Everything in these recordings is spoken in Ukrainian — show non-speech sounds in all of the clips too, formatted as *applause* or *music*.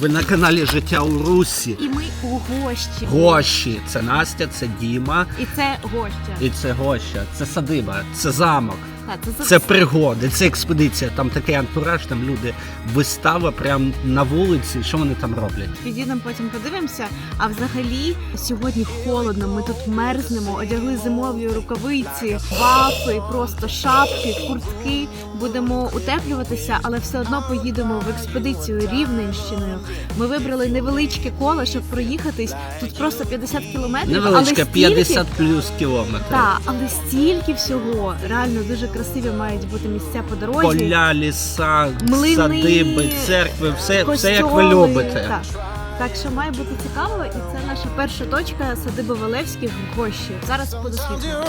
Ви на каналі Життя у Русі. І ми у гощі. Гощі. Це Настя, це Діма. І це гоща. І це Гоща, це садиба, це замок, це, пригоди, це експедиція. Там такий антураж, там люди, вистава прямо на вулиці. Що вони там роблять? Підійдемо потім подивимося. А взагалі сьогодні холодно. Ми тут мерзнемо, одягли зимові рукавиці, вафи, просто шапки, куртки. Будемо утеплюватися, але все одно поїдемо в експедицію Рівненщиною. Ми вибрали невеличке коло, щоб проїхатись. Тут просто 50 кілометрів. Невеличка, але стільки- 50 плюс кілометрів. Так, але стільки всього реально дуже красиві мають бути місця по дорозі. Поля, ліса, Млини, садиби, церкви, все, все як ви любите. Так. так що має бути цікаво, і це наша перша точка садиби Валевських в Гощі. Зараз подосліджуємо.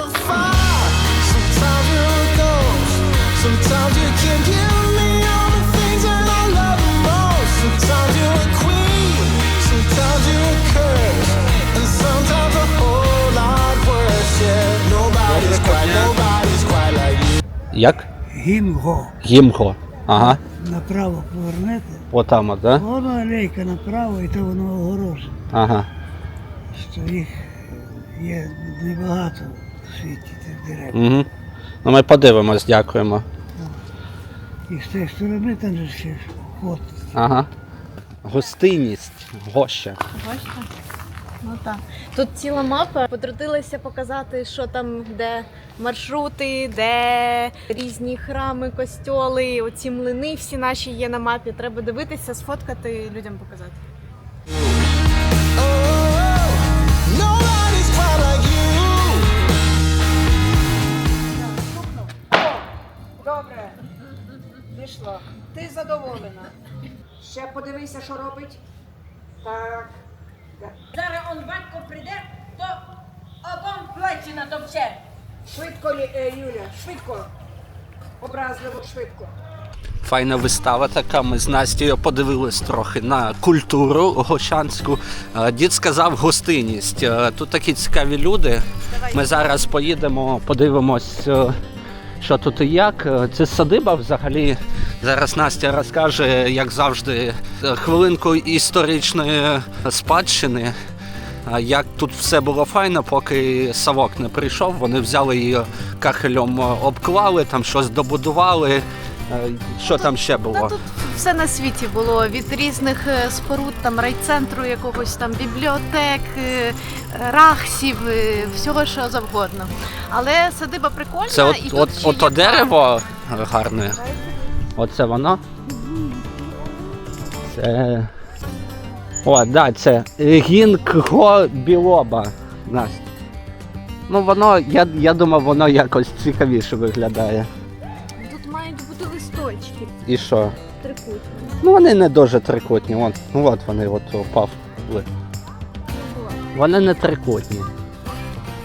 Sometimes the whole lot worse. Yeah, nobody's quite, Як? Гімго Гімго. Ага. направо повернете, Отам, от, да? воно алейка направо, і то воно огорожено. Ага. Що їх є небагато в світі тих дерев. Угу. Ну ми подивимось, дякуємо. І з тієї сторони там же ще ж ход. Ага. Гостинність, гоща. Бачите? Ну так. Тут ціла мапа. Потрудилася показати, що там, де маршрути, де різні храми, костьоли, оці млини всі наші є на мапі. Треба дивитися, сфоткати і людям показати. Добре, пішло. Ти задоволена. Ще подивися, що робить. Так. Зараз он батько прийде, то обом плечі на то. Швидко, е, Юля, швидко. Образливо, швидко. Файна вистава така. Ми з Настю подивились трохи на культуру гощанську. Е, Дід сказав гостинність. Е, Тут такі цікаві люди. Ми зараз поїдемо, подивимось, що тут і як. Е, Це садиба взагалі. Зараз Настя розкаже, як завжди, хвилинку історичної спадщини. Як тут все було файно, поки Савок не прийшов, вони взяли її кахелем обклали, там щось добудували. Е, Що там ще Та було? тут все на світі було від різних е, споруд, там райцентру, якогось там бібліотек, е, рахсів, е, всього що завгодно. Але садиба прикольна Це от, і тут от, ще ото є дерево гарне. Оце воно. Це. О, да, це гінкго білоба. Настя. Ну воно, я, я думав, воно якось цікавіше виглядає. І що? трикутні. Ну вони не дуже трикутні. От, ну от вони от опав. Вони не трикутні.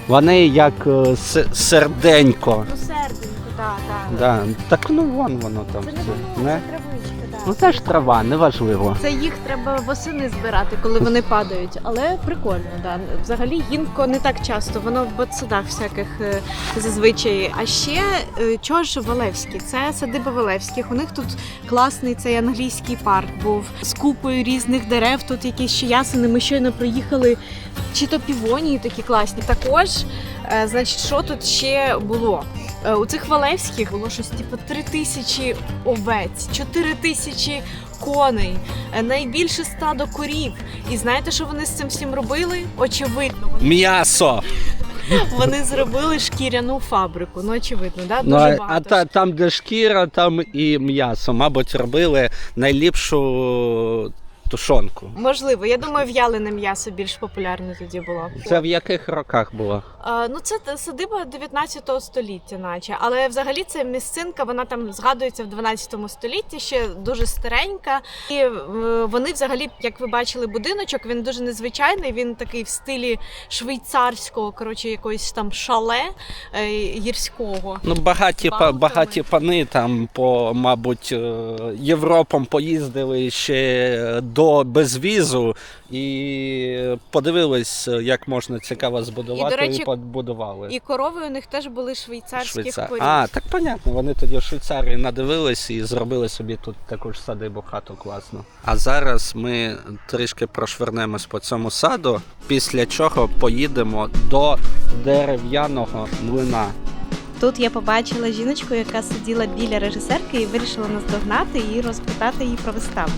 Вони як е, серденько. Ну, серденько, так. Да. Так ну вон воно там. Це не все. воно, Не? це травичка, так. Ну це ж трава, неважливо. Це їх треба восени збирати, коли вони падають. Але прикольно, да. Взагалі гінко не так часто, воно в ботсадах всяких е, зазвичай. А ще е, чого ж Валевські? Це садиба Валевських. У них тут класний цей англійський парк був з купою різних дерев. Тут якісь ще ясени. Ми щойно проїхали. Чи то півонії такі класні. Також, е, значить, що тут ще було? Е, У цих Валевських було щось типу три тисячі овець, чотири тисячі коней, е, найбільше стадо корів. І знаєте, що вони з цим всім робили? Очевидно, вони, М'ясо! вони зробили шкіряну фабрику. Ну, очевидно, да? Ну, дуже а, а та, там, де шкіра, там і м'ясо. Мабуть, робили найліпшу тушонку. Можливо, я думаю, в'ялене м'ясо більш популярне тоді було. Це в яких роках було? А, ну, це садиба 19 століття, наче. Але взагалі це місцинка, вона там згадується в 12 столітті, ще дуже старенька. І е, вони взагалі, як ви бачили, будиночок, він дуже незвичайний. Він такий в стилі швейцарського, коротше, якоїсь там шале е, гірського. Ну, багаті, па- Балками. багаті пани там по, мабуть, е, Європам поїздили ще до до безвізу і подивились, як можна цікаво збудувати, і, речі, побудували. І корови у них теж були швейцарських Швейцар. порід. А, так понятно. Вони тоді в Швейцарії надивились і зробили собі тут таку ж садибу хату класну. А зараз ми трішки прошвернемось по цьому саду, після чого поїдемо до дерев'яного млина. Тут я побачила жіночку, яка сиділа біля режисерки і вирішила наздогнати і розпитати її про виставу.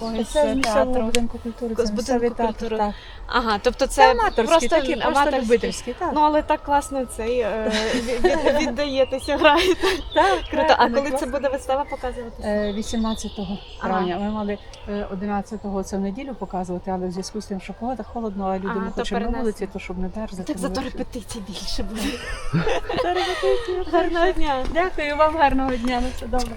Якогось Це з театру. будинку культури. З будинку культури. так. Ага, тобто це, Це аматорський, просто такі просто. Так, Ну але так класно цей е, від- від- віддаєтеся, граєте. так, Круто. А коли це буде вистава показуватися? Е, 18 Ага. травня. Ми мали е, 11-го це в неділю показувати, але в зв'язку з тим, що погода холодно, а люди не то на вулиці, то щоб не мерзнути. Так зато репетицій більше буде. *laughs* Гарного дня. Дякую вам, гарного дня. На все добре.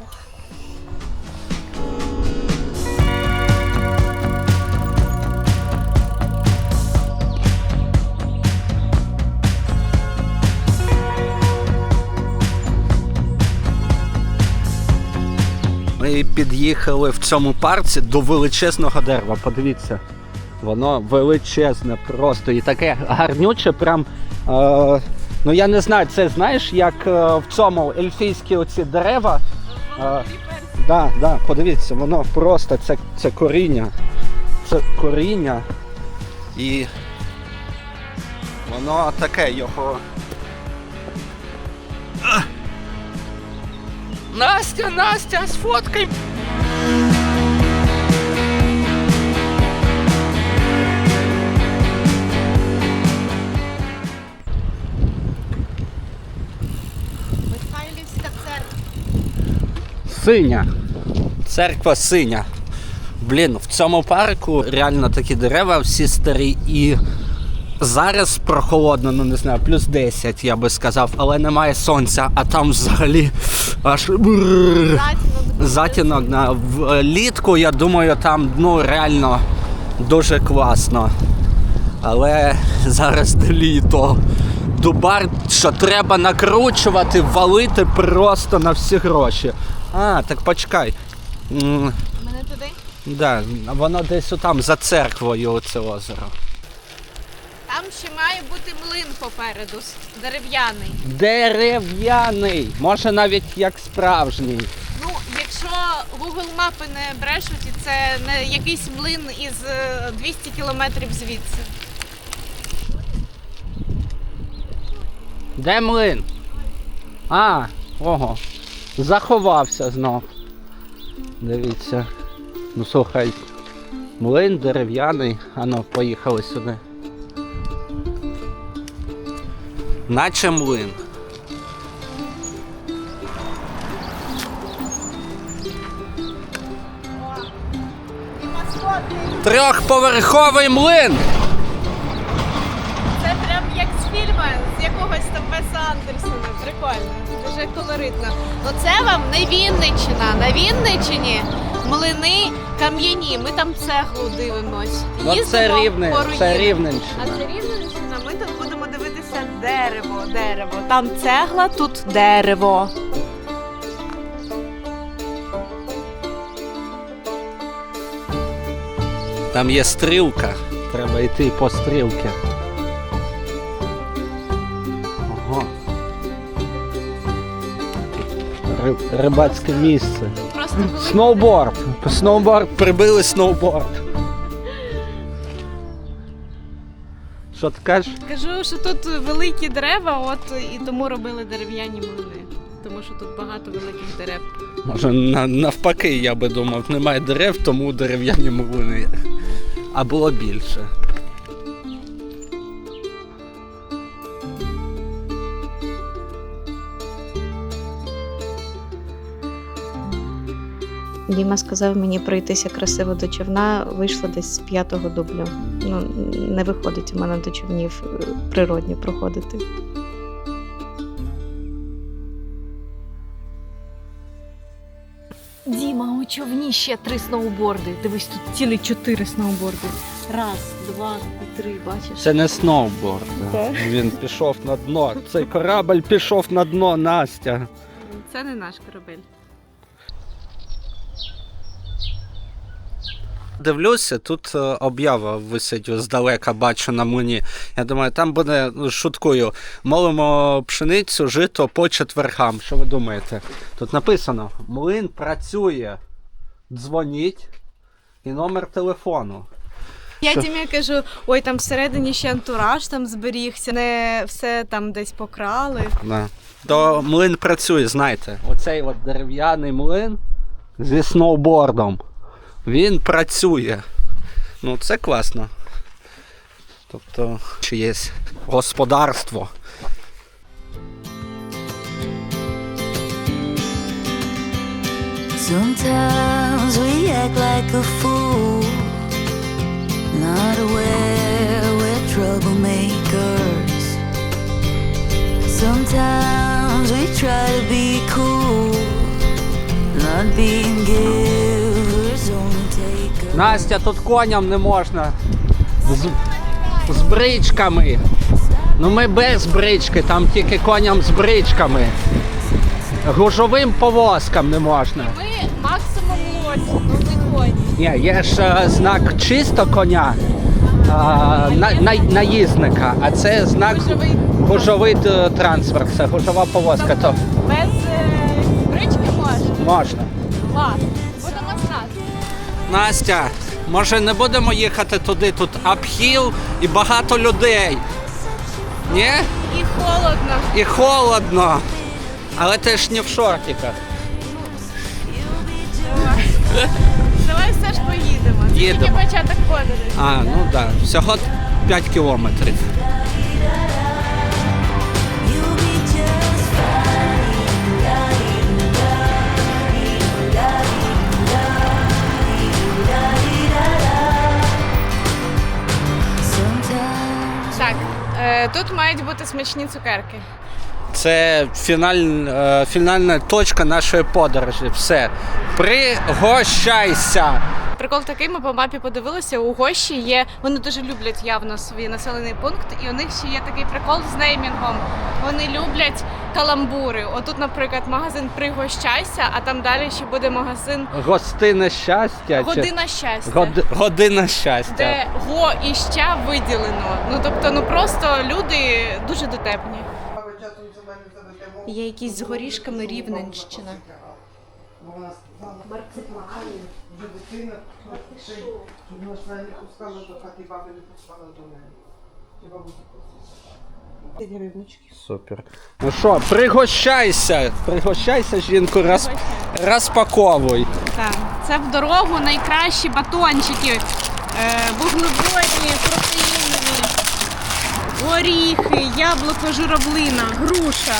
Ми під'їхали в цьому парці до величезного дерева. Подивіться, воно величезне просто і таке гарнюче, прям. Е, ну я не знаю, це знаєш, як е, в цьому ельфійські оці дерева. Е, да, да, подивіться, воно просто це, це коріння. Це коріння. І воно таке його. Настя, Настя, сфоткай! Михайлівська церква. Синя. Церква синя. Блін, в цьому парку реально такі дерева, всі старі і. Зараз прохолодно, ну не знаю, плюс 10, я би сказав, але немає сонця, а там взагалі аж затінок на влітку, я думаю, там ну реально дуже класно. Але зараз літо. Дубар, що треба накручувати, валити просто на всі гроші. А, так почекай. Мене туди? Да, воно десь там за церквою це озеро. Там ще має бути млин попереду, дерев'яний. Дерев'яний, може навіть як справжній. Ну, якщо Google мапи не брешуть, і це не якийсь млин із е, 200 кілометрів звідси. Де млин? А, ого. Заховався знов. Дивіться. Ну слухай. Млин дерев'яний. Ану, поїхали сюди. Наче млин. Трьохповерховий млин! Це прям як з фільму, з якогось там Веса Андерсона. Прикольно, дуже колоритно. Оце вам не Вінниччина. На Вінниччині млини кам'яні. Ми там цеглу дивимось. Ну це Їздимо рівне, по це руїнах. рівненщина. А це Рівненщина, дерево, дерево. Там цегла, тут дерево. Там є стрілка. Треба йти по стрілці. Ого. Ри- Рибацьке місце. Просто Сноуборд. Сноуборд. Прибили сноуборд. Що ти кажеш? Кажу, що тут великі дерева, от і тому робили дерев'яні млини. Тому що тут багато великих дерев. Може, на, навпаки, я би думав, немає дерев, тому дерев'яні млини. А було більше. Діма сказав мені пройтися красиво до човна, вийшло десь з п'ятого дублю. Ну, не виходить у мене до човнів е, природні проходити. Діма, у човні ще три сноуборди. Дивись, тут цілі чотири сноуборди. Раз, два і три, бачиш? Це не сноуборд. Так. Він пішов на дно. Цей корабль пішов на дно, Настя. Це не наш корабель. Дивлюся, тут е, об'ява висить здалека, бачу на млині. Я думаю, там буде, ну, шуткую, молимо пшеницю, жито по четвергам. Що ви думаєте? Тут написано: млин працює, дзвоніть і номер телефону. Я Тімі кажу, ой, там всередині ще антураж там зберігся, не все там десь покрали. Да. То млин працює, знаєте. Оцей от дерев'яний млин зі сноубордом. Він працює. Ну, це класно. Тобто, чи є господарство. Sometimes we act like a fool, not aware we're troublemakers. Sometimes we try to be cool, not being takers. Настя, тут коням не можна. З, з бричками. Ну ми без брички, там тільки коням з бричками. Гужовим повозкам не можна. Ми максимум лосі, ну не коні. Ні, є ж е, знак чисто коня, а, на, на, наїзника, а це знак Гужовий. гужовий е, транспорт, це гужова повозка, то Без е, брички можна. можна. Знати. Настя, може не будемо їхати туди, тут апхіл і багато людей. Ні? І холодно. І холодно. Але ти ж не в шортиках. Давай все ж поїдемо. Це Їдемо. тільки початок подорожі. А, ну так, да. всього 5 кілометрів. Тут мають бути смачні цукерки. Це фіналь, е, фінальна точка нашої подорожі. Все. Пригощайся! Прикол такий, ми по мапі подивилися, у Гощі є, вони дуже люблять явно свій населений пункт, і у них ще є такий прикол з неймінгом. Вони люблять каламбури. Отут, наприклад, магазин Пригощайся, а там далі ще буде магазин Гостине щастя. чи- Година щастя. Год- Година щастя. Де го і ща виділено. Ну тобто, ну просто люди дуже дотепні. Є якісь з горішками Рівненщина. Вже дитина, щоб не пускала до хати, баби не пускала до неї. Супер. Ну що, пригощайся! Пригощайся, жінку, роз... розпаковуй. Так, це в дорогу найкращі батончики. Е, вуглеводні, протеїнові, горіхи, яблуко, журавлина, груша,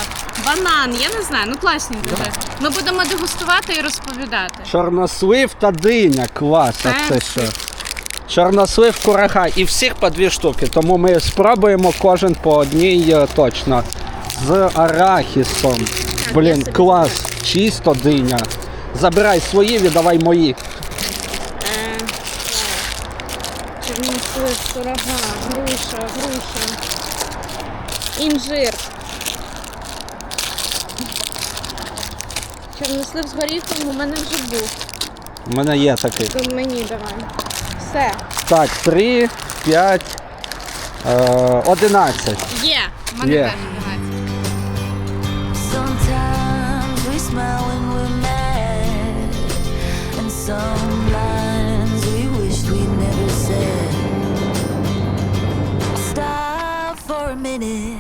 банан. Я не знаю, ну класні дуже. Ми будемо дегустувати і розповідати. Чорнослив та диня. Клас, а це що? Чорнослив, курага і всіх по дві штуки. Тому ми спробуємо кожен по одній е, точно. З арахісом. Блін, клас. Чисто диня. Забирай свої, віддавай мої. Е, Чорнослив, курага, груша, груша. Інжир. Чорнослив з горіхом у мене вже був. У мене є такий. То мені давай. Все. Так, 3, 5, е, 11. Є. У мене Є. теж давай. Sometimes we smile when we're mad, and some lines we wish we'd never said. Stop for a minute,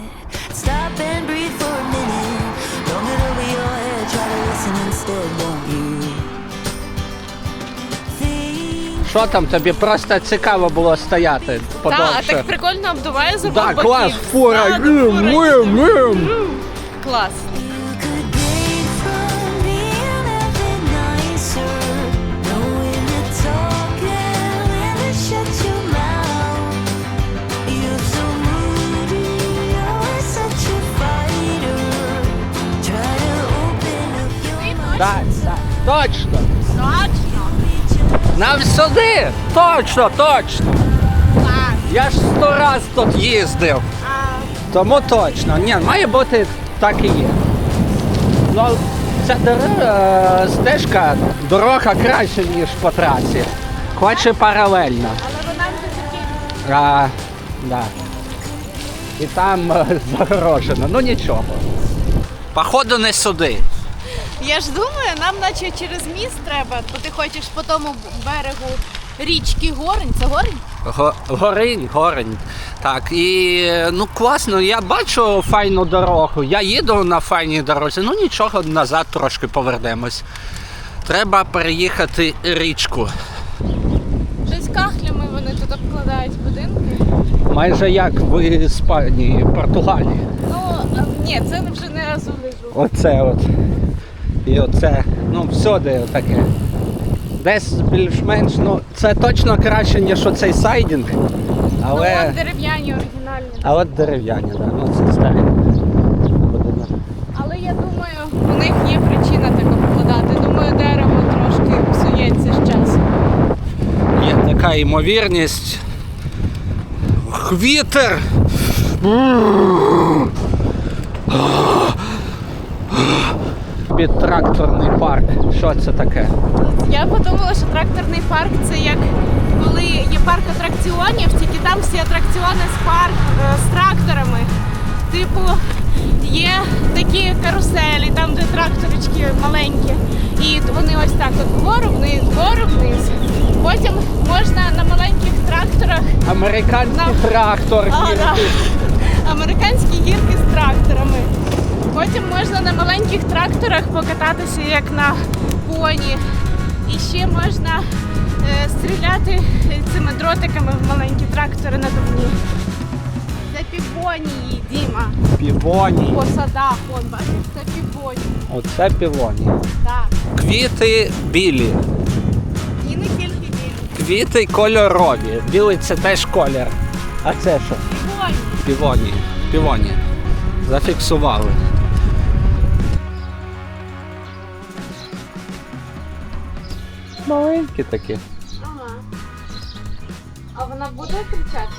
Що там тобі просто цікаво було стояти Так, а подовше? так прикольно обдуває за Да, боків. клас, фура, Так, гм, фура гм, їде. гм. Клас. you could gain from being a nicer. Knowing to talk and when to your mouth. You're so moody, always such a fighter. Try to open up your mind. Так, так, точно. Точно. Нам сюди! Точно, точно. Я ж сто раз тут їздив. Тому точно. Ні, має бути так і є. Ну, ця дор- е, стежка, дорога краще, ніж по трасі. Хоче паралельно. Але вона такі. А, да. І там е, *laughs* загорожено. Ну нічого. Походу не сюди. Я ж думаю, нам наче через міст треба, бо ти хочеш по тому берегу річки Горень. Це Горень? Го- Горинь, горинь. Так, і ну класно, я бачу файну дорогу. Я їду на файній дорозі, ну нічого, назад трошки повернемось. Треба переїхати річку. Щось кахлями вони тут обкладають будинки. Майже як в Іспанії, Португалії. Ну, а, ні, це вже не Азулежу. Оце от. І оце. Ну, всюди таке. Десь більш-менш, ну це точно краще, ніж оцей сайдінг. Але. Ну, от дерев'яні оригінальні. А от дерев'яні, так. Ну це старі. Але я думаю, у них є причина так обкладати. Думаю, дерево трошки псується з часом. Є така ймовірність. Вітер! Під тракторний парк. Що це таке? Я подумала, що тракторний парк це як коли є парк атракціонів, тільки там всі атракціони з парк е, з тракторами. Типу, є такі каруселі, там, де тракторички маленькі. І вони ось так от вгору вниз, вгору вниз. Потім можна на маленьких тракторах Американський На- трактор. А, да. Американські гірки з тракторами. Потім можна на маленьких тракторах покататися як на поні. І ще можна е, стріляти цими дротиками в маленькі трактори на дубні. Це півонії, Діма. Півоні. По садах, вон бачиш, це півонії. Оце півоні. Так. Квіти білі. І не тільки білі. Квіти кольорові. Білий це теж колір. А це що? Півонії. Півоні. Півоні. Зафіксували. Маленькі такі. Ага. А вона буде кричати?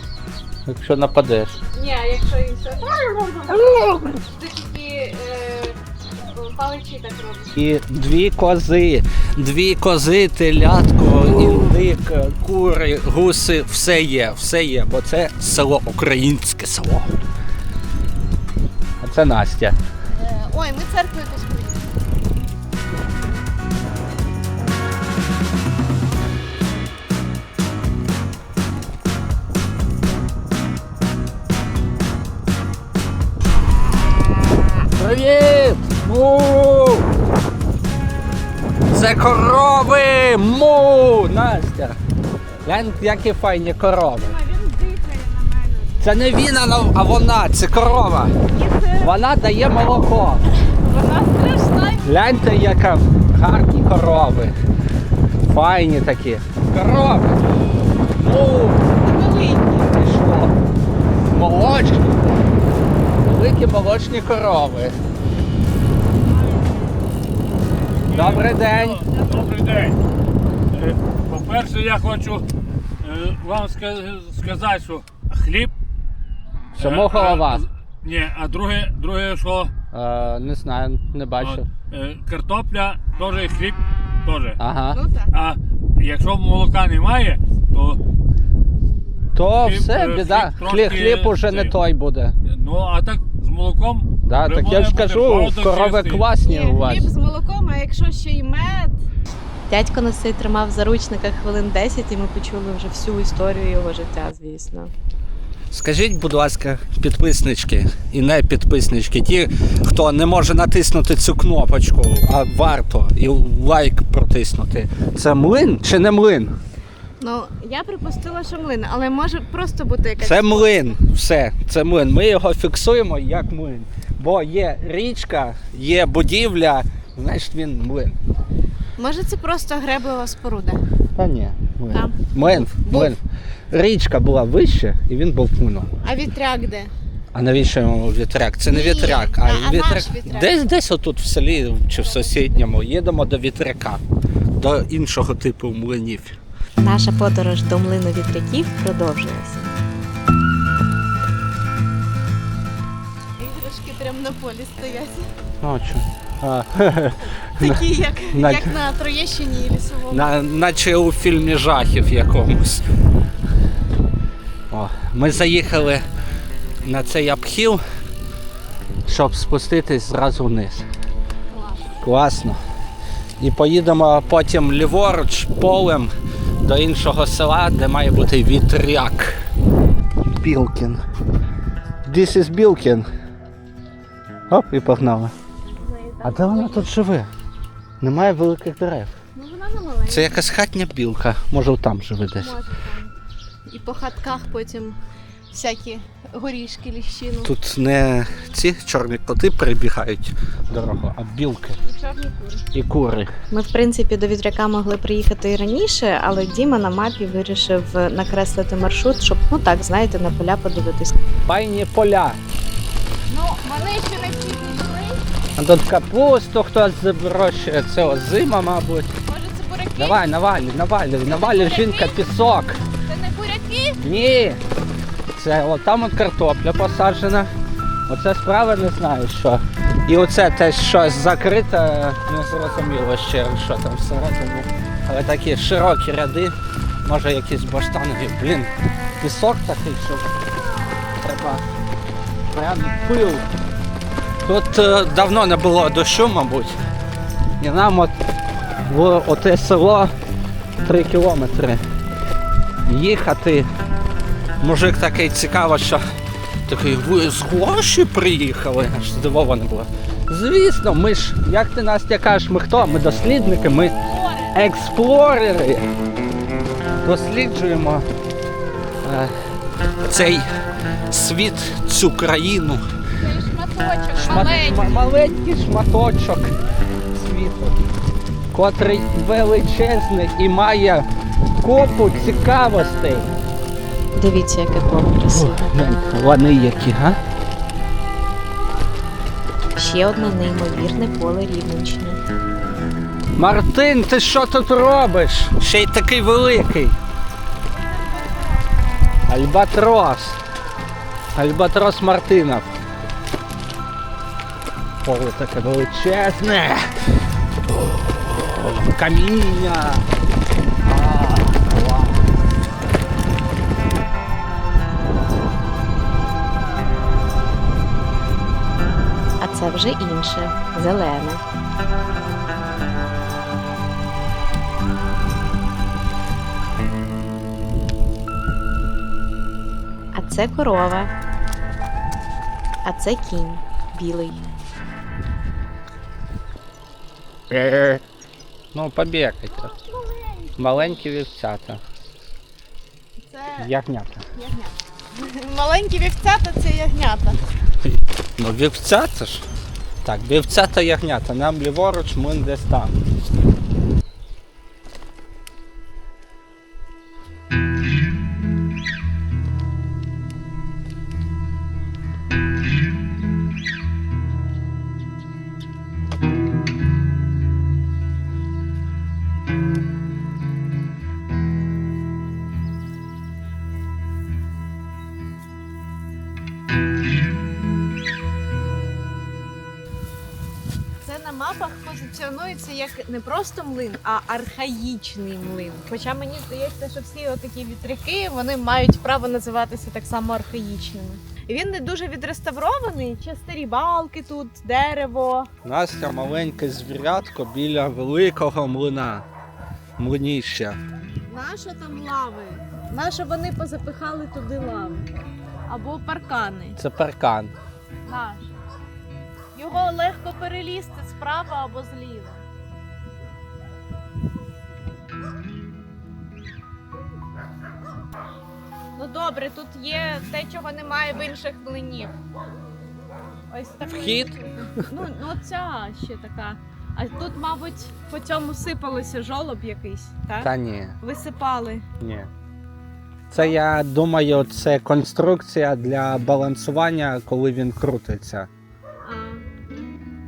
Якщо нападеш. Ні, а якщо і все. Це тільки е, паличі так роблять. І дві кози, дві кози, телятко, індик, кури, гуси, все є, все є, бо це село, українське село. А це Настя. Е, ой, ми церкву якусь Це корови! Му! Настя! Глянь, які файні корови. Він дихає на мене. Це не він, а вона, це корова. Вона дає молоко. вона страшна. Гляньте, яка гарні корови. Файні такі. Корови. Великі. і? Молочні. Великі молочні корови. Добрий день. Добрий день. Е, По-перше, я хочу е, вам сказати, що хліб. Чому е, голова? а, Ні, а друге, друге, що Е, не знаю, не бачу. от, е, картопля, теж і хліб теж. Ага. Ну так. А якщо молока немає, то То хліб, все, е, біда. хліб Хліб, хліб уже не той буде. ну а так з молоком. Да, так я ж кажу, корови класні у вас. хліб з молоком, а якщо ще й мед. Дядько нас цей тримав в заручниках хвилин 10, і ми почули вже всю історію його життя, звісно. Скажіть, будь ласка, підписнички і не підписнички, ті, хто не може натиснути цю кнопочку, а варто і лайк протиснути. Це млин чи не млин? Ну, я припустила, що млин, але може просто бути якась. Це млин. Все, це млин. Ми його фіксуємо як млин. Бо є річка, є будівля, значить він млин. Може, це просто греблива споруда. Та ні, млин. Там. Млин, млин. Річка була вище і він був млином. А вітряк де? А навіщо йому вітряк? Це не Ні, вітряк, а, а- вітряк. наш вітряк? Десь десь отут в селі чи в сусідньому їдемо до вітряка, до іншого типу млинів. Наша подорож до млину вітряків продовжилася. Іграшки прямо на полі стоять. Ну, а чо? А, *laughs* Такі, як, На- *laughs* як на Троєщині і лісовому. на, наче у фільмі жахів якомусь. О, ми заїхали на цей обхіл, щоб спуститись зразу вниз. Класно. І поїдемо потім ліворуч полем до іншого села, де має бути вітряк. Білкін. This is Білкін. Оп, і погнали. А де вона тут живе? Немає великих дерев. Ну вона не маленька. Це якась хатня білка. Може там живе десь. Може там. І по хатках потім всякі горішки, ліщину. Тут не ці чорні коти перебігають дорогу, а білки І чорні кури. і кури. Ми, в принципі, до вітряка могли приїхати і раніше, але Діма на мапі вирішив накреслити маршрут, щоб, ну так, знаєте, на поля подивитись. Пайні поля. Ну, вони ще не всі пішли. А тут капусту хтось вирощує, це озима, мабуть. Може, це буряки? Давай, навалюй, навалюй, навалюй, жінка, пісок. Це не буряки? Ні. Це от там от картопля посаджена. Оце справа не знаю що. І оце теж щось закрите, не зрозуміло ще, що там всередині. Але такі широкі ряди, може якісь баштанові. Блін, пісок такий, що треба прям пил. Тут е, давно не було дощу, мабуть. І нам от в оте село 3 кілометри їхати. Мужик такий цікаво, що такий, ви з Глаші приїхали? Аж здивований було. Звісно, ми ж, як ти Настя кажеш, ми хто? Ми дослідники, ми експлорери. Досліджуємо е, цей світ, цю країну. Шматочок, Шмат- ма- маленький шматочок світу, котрий величезний і має купу цікавостей. Дивіться, яке поле красиве. Вони які, га? Ще одне неймовірне поле Рівненщини. Мартин, ти що тут робиш? Ще й такий великий. Альбатрос. Альбатрос Мартинов. Поле таке величезне. Каміння. Це вже інше, зелене. А це корова. А це кінь білий. Ну, побігайте. Маленькі вівцята. Це Ягнята. маленькі вівцята це ягнята. Ну, вівця це ж. Так, вівця та ягнята. Нам ліворуч, ми десь там. Мапах позиціонується як не просто млин, а архаїчний млин. Хоча мені здається, що всі отакі вітряки вони мають право називатися так само архаїчними. Він не дуже відреставрований, чи старі балки тут, дерево. Настя маленьке звірятко біля великого млина. Млиніща. Нащо там лави? Нащо вони позапихали туди лави? Або паркани. Це паркан. Наш. Його легко перелізти справа або зліва. Ну добре, тут є те, чого немає в інших млинів. Ось такий. Вхід? Ну, ну ця ще така. А тут, мабуть, по цьому сипалося жолоб якийсь, так? Та ні, Висипали. ні. Це я думаю, це конструкція для балансування, коли він крутиться.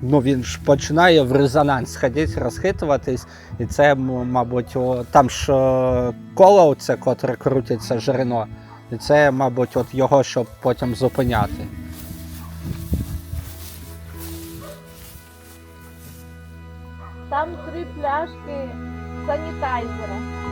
Ну він ж починає в резонанс ходити, розхитуватись, і це, мабуть, о, там ж е, коло це, котре крутиться жерено. І це, мабуть, от його, щоб потім зупиняти. Там три пляшки санітайзера.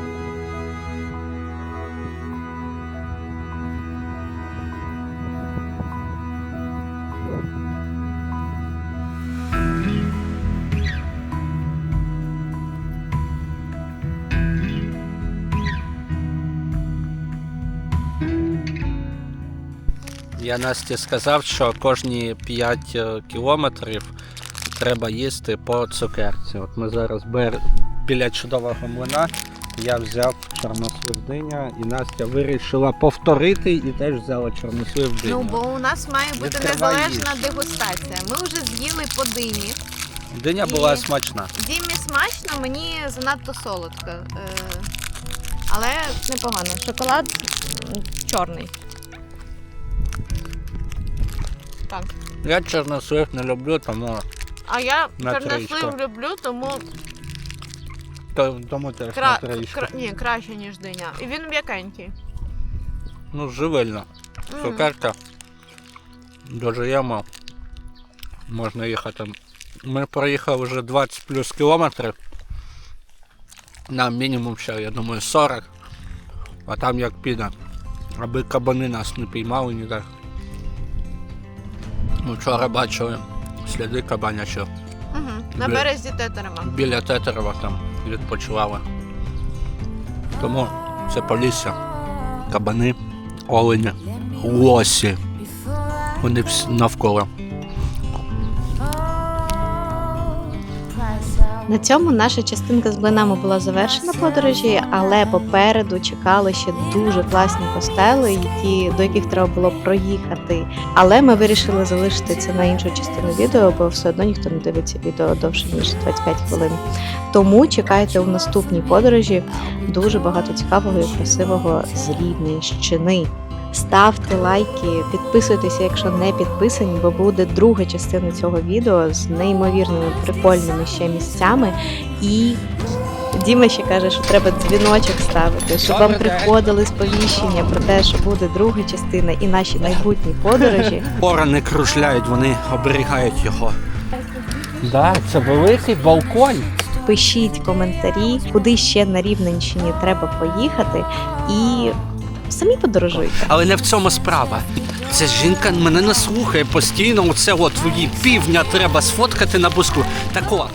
Я Насті сказав, що кожні 5 е, кілометрів треба їсти по цукерці. От ми зараз бер... біля чудового млина. Я взяв чорнослив диня і Настя вирішила повторити і теж взяла чорнослив диню. Ну, бо у нас має бути Відкривай незалежна їж. дегустація. Ми вже з'їли по дині. Диня була смачна. Дімі смачно, мені занадто солодко. Е, але непогано. Шоколад м, чорний. Так. Я чорнослив не люблю, тому, А я На чорнослив люблю, тому то- тому теж кра... на кра... Ні, краще, ніж диня. І він м'якенький. Ну, живильно. М. Цукерка. Дожиємо. Можна їхати. Ми проїхали вже 20 плюс кілометрів. Нам мінімум ще, я думаю, 40. А там як піде. Аби кабани нас не піймали ніде. Ми вчора бачили сліди кабанячого. Угу. На березі Тетерева. Біля Тетерева там відпочивали. Тому це полісся. Кабани, олені, лосі. Вони всі навколо. На цьому наша частинка з блинами була завершена подорожі, але попереду чекали ще дуже класні костели, які, до яких треба було проїхати. Але ми вирішили залишити це на іншу частину відео, бо все одно ніхто не дивиться відео довше ніж 25 хвилин. Тому чекайте у наступній подорожі дуже багато цікавого і красивого з Рівненщини. Ставте лайки, підписуйтеся, якщо не підписані, бо буде друга частина цього відео з неймовірними прикольними ще місцями. І Діма ще каже, що треба дзвіночок ставити, щоб вам приходили сповіщення про те, що буде друга частина і наші майбутні подорожі. *laughs* Ворони кружляють, вони оберігають його. Так, це великий балкон. Пишіть коментарі, куди ще на Рівненщині треба поїхати, і самі подорожуйте. Але не в цьому справа. Ця жінка мене не слухає постійно. Оце от її півня треба сфоткати на буску. Так от,